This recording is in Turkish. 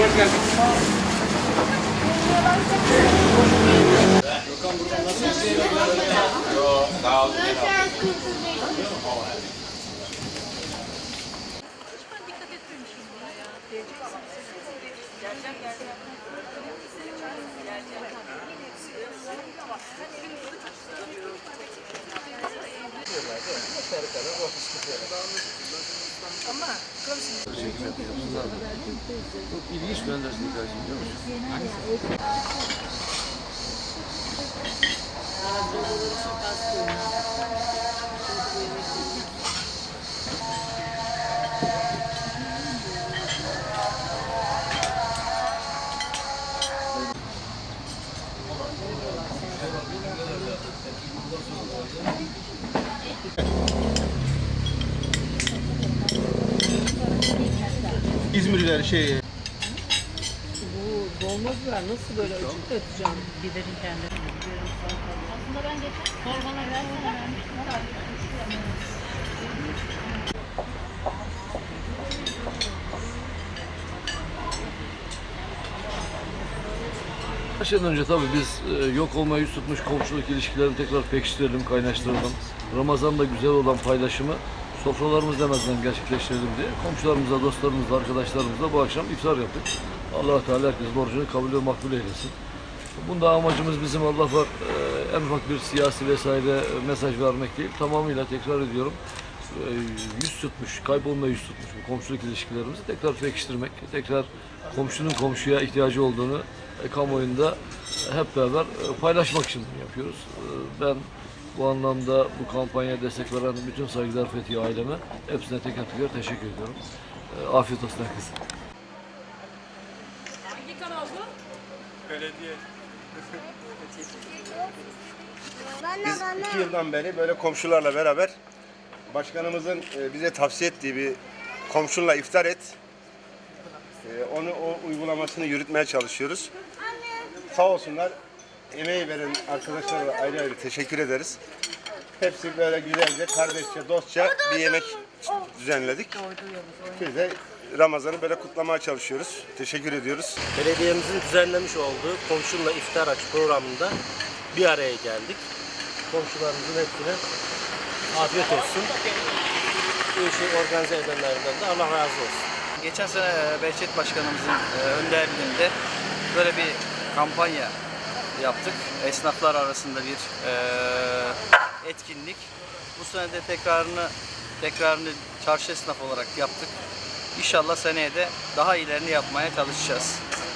hoş geldin. Gökhan Burhan nasıl bir şey Yok, daha az Yukarı kadar ofis tutuyorlar. Çok ilginç bir öndürsün hikayesi biliyor musun? İzmirliler şey Bu dolma biber nasıl böyle açıp da atacağım? Giderin kendi. Aslında ben geçen torbana versene vermiştim. Her şeyden önce tabii biz e, yok olmayı yüz tutmuş komşuluk ilişkilerini tekrar pekiştirelim, kaynaştıralım. Ramazan'da güzel olan paylaşımı sofralarımız demezden gerçekleştirelim diye komşularımızla, dostlarımızla, arkadaşlarımızla bu akşam iftar yaptık. allah Teala herkes borcunu kabul ve makbul eylesin. Bunda amacımız bizim Allah e, en ufak bir siyasi vesaire mesaj vermek değil. Tamamıyla tekrar ediyorum e, yüz tutmuş, kaybolma yüz tutmuş bu komşuluk ilişkilerimizi tekrar pekiştirmek, tekrar komşunun komşuya ihtiyacı olduğunu e, kamuoyunda hep beraber e, paylaşmak için yapıyoruz. E, ben bu anlamda bu kampanyaya destek veren bütün saygılar Fethi aileme hepsine teker teker teşekkür ediyorum. E, afiyet olsun herkese. biz iki yıldan beri böyle komşularla beraber başkanımızın e, bize tavsiye ettiği bir komşunla iftar et. E, onu o uygulamasını yürütmeye çalışıyoruz. Sağ olsunlar emeği veren arkadaşlara da ayrı ayrı teşekkür ederiz. Hepsi böyle güzelce, kardeşçe, dostça bir yemek düzenledik. Biz de Ramazan'ı böyle kutlamaya çalışıyoruz. Teşekkür ediyoruz. Belediyemizin düzenlemiş olduğu komşunla iftar aç programında bir araya geldik. Komşularımızın hepsine afiyet olsun. Bu işi organize edenlerden de Allah razı olsun. Geçen sene e, Behçet Başkanımızın e, önderliğinde böyle bir kampanya yaptık. Esnaflar arasında bir e, etkinlik. Bu sene de tekrarını tekrarını çarşı esnaf olarak yaptık. İnşallah seneye de daha ilerini yapmaya çalışacağız.